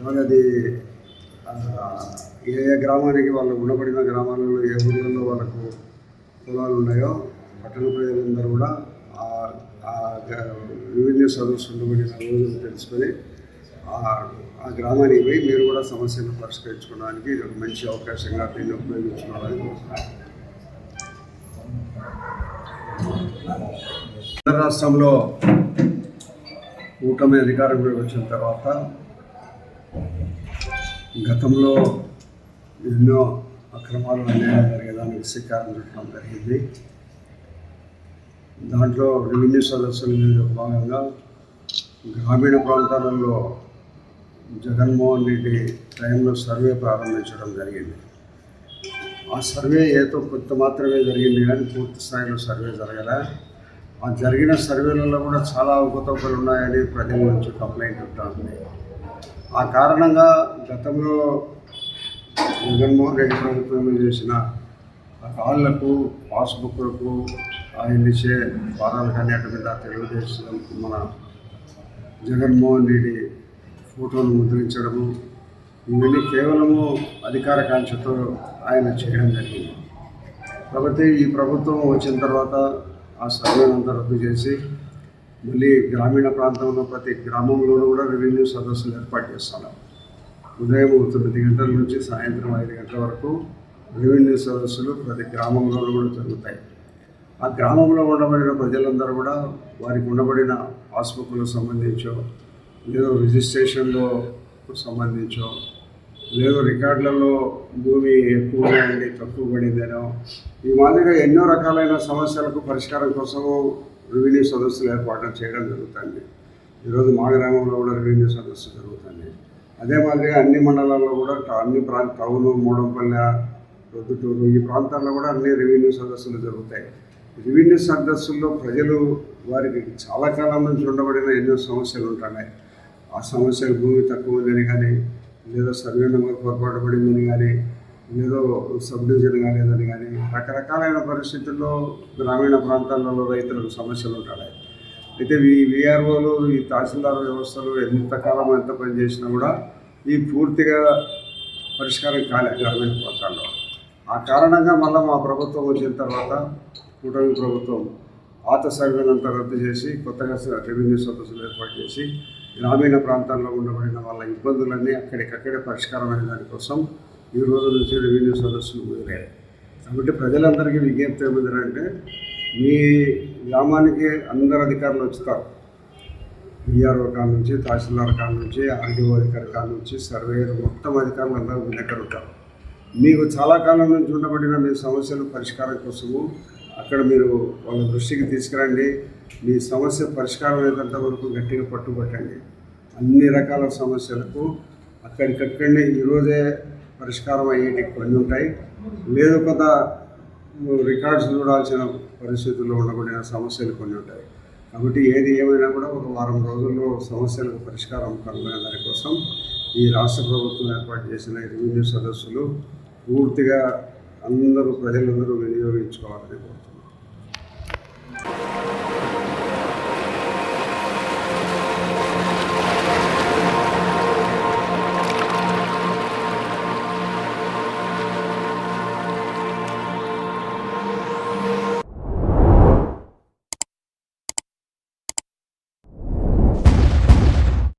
వాళ్ళది ఏ ఏ గ్రామానికి వాళ్ళు ఉండబడిన గ్రామాలలో ఏ ఊళ్ళలో వాళ్ళకు పొలాలు ఉన్నాయో పట్టణ ప్రజలందరూ కూడా ఆ- రెవెన్యూ సదస్సు ఉండబడిన రోజులు తెలుసుకొని ఆ- గ్రామానికి పోయి మీరు కూడా సమస్యను పరిష్కరించుకోవడానికి ఇది ఒక మంచి అవకాశంగా దీన్ని ఉపయోగించుకోవాలని రాష్ట్రంలో కూటమి అధికారంలోకి వచ్చిన తర్వాత గతంలో ఎన్నో అక్రమాలు అన్యాయం జరిగేదానికి శ్రీకారం చుట్టడం జరిగింది. దాంట్లో రెవెన్యూ సదస్సుల భాగంగా గ్రామీణ ప్రాంతాలలో జగన్మోహన్ రెడ్డి టైంలో సర్వే ప్రారంభించడం జరిగింది. ఆ సర్వే ఏదో కొంత మాత్రమే జరిగింది కానీ పూర్తి స్థాయిలో సర్వే జరగలే. ఆ జరిగిన సర్వేలలో కూడా చాలా అవకతవకలు ఉన్నాయని ప్రజల నుంచి కంప్లైంట్ ఉంటుంది ఆ కారణంగా గతంలో జగన్మోహన్ రెడ్డి ప్రభుత్వంలో చేసిన కాళ్ళకు పాస్బుక్లకు ఆయన ఇచ్చే వారాలకు అన్నిటి మీద తెలుగుదేశం మన జగన్మోహన్ రెడ్డి ఫోటోలు ముద్రించడము ఇవన్నీ కేవలము అధికార కాంక్షతో ఆయన చేయడం జరిగింది. కాబట్టి ఈ ప్రభుత్వం వచ్చిన తర్వాత ఆ సర్వేనంతా రద్దు చేసి మళ్ళీ గ్రామీణ ప్రాంతంలో ప్రతి గ్రామంలోనూ కూడా రెవెన్యూ సదస్సులు ఏర్పాటు చేస్తున్నాం ఉదయం తొమ్మిది గంటల నుంచి సాయంత్రం ఐదు గంటల వరకు రెవెన్యూ సదస్సులు ప్రతి గ్రామంలోనూ కూడా జరుగుతాయి. ఆ గ్రామంలో ఉండబడిన ప్రజలందరూ కూడా వారికి ఉండబడిన పాస్బుక్లకు సంబంధించో లేదో రిజిస్ట్రేషన్లో సంబంధించో లేదో రికార్డులలో భూమి ఎక్కువ ఉన్నాయండి తక్కువ పడిందనో ఈ మాదిరిగా ఎన్నో రకాలైన సమస్యలకు పరిష్కారం కోసము రెవెన్యూ సదస్సులు ఏర్పాటు చేయడం జరుగుతుంది. ఈరోజు మా గ్రామంలో కూడా రెవెన్యూ సదస్సు జరుగుతుంది. అదే మాదిరిగా అన్ని మండలాల్లో కూడా అన్ని ప్రాంత టౌను మూడంపల్లె రొద్దుటూరు ఈ ప్రాంతాల్లో కూడా అన్ని రెవెన్యూ సదస్సులు జరుగుతాయి. రెవెన్యూ సదస్సుల్లో ప్రజలు వారికి చాలా కాలం నుంచి ఉండబడిన ఎన్నో సమస్యలు ఉంటున్నాయి. ఆ సమస్యలు భూమి తక్కువ ఉందని కానీ లేదా సర్వే నెంబర్ పొరపాటు పడిందని కానీ ఏదో సబ్ డివిజన్ ఏదని కానీ రకరకాలైన పరిస్థితుల్లో గ్రామీణ ప్రాంతాలలో రైతులకు సమస్యలు ఉంటాయి. అయితే ఈ విఆర్ఓలు ఈ తహసీల్దార్ వ్యవస్థలు ఎంతకాలం ఎంత పని చేసినా కూడా ఈ పూర్తిగా పరిష్కారం కాలే గ్రామీణ ప్రాంతాల్లో. ఆ కారణంగా మళ్ళీ మా ప్రభుత్వం వచ్చిన తర్వాత కూటమి ప్రభుత్వం పాత సర్వేలంతా రద్దు చేసి కొత్తగా రెవెన్యూ సదస్సులు ఏర్పాటు చేసి గ్రామీణ ప్రాంతాల్లో ఉండబడిన వాళ్ళ ఇబ్బందులన్నీ అక్కడికక్కడే పరిష్కారమైన దానికోసం ఈ రోజు నుంచి రెవెన్యూ సదస్సులు మొదలయ్యాయి కాబట్టి ప్రజలందరికీ విజ్ఞప్తి ఏమిటంటే మీ గ్రామానికి అందరు అధికారులు వచ్చుతారు ఈఆర్ఓ కాడ నుంచి తహసీల్దార్ కాడ నుంచి ఆర్డీఓ అధికారి కాడ నుంచి సర్వేయర్ మొత్తం అధికారులు అందరూ మీ దగ్గర ఉంటారు. మీకు చాలా కాలం నుంచి ఉండబడిన మీ సమస్యల పరిష్కారం కోసము అక్కడ మీరు వాళ్ళ దృష్టికి తీసుకురండి. మీ సమస్య పరిష్కారం అయ్యేంత వరకు గట్టిగా పట్టుబట్టండి. అన్ని రకాల సమస్యలకు అక్కడికక్కడనే ఈరోజే పరిష్కారం అయ్యేటి కొన్ని ఉంటాయి. లేదు కొంత రికార్డ్స్ చూడాల్సిన పరిస్థితుల్లో ఉండబడిన సమస్యలు కొన్ని ఉంటాయి. కాబట్టి ఏది ఏమైనా కూడా ఒక వారం రోజుల్లో సమస్యలకు పరిష్కారం కనుగొనే దానికోసం ఈ రాష్ట్ర ప్రభుత్వం ఏర్పాటు చేసిన రెవెన్యూ సదస్సులు పూర్తిగా అందరూ ప్రజలందరూ వినియోగించుకోవాలని కోరుతున్నాను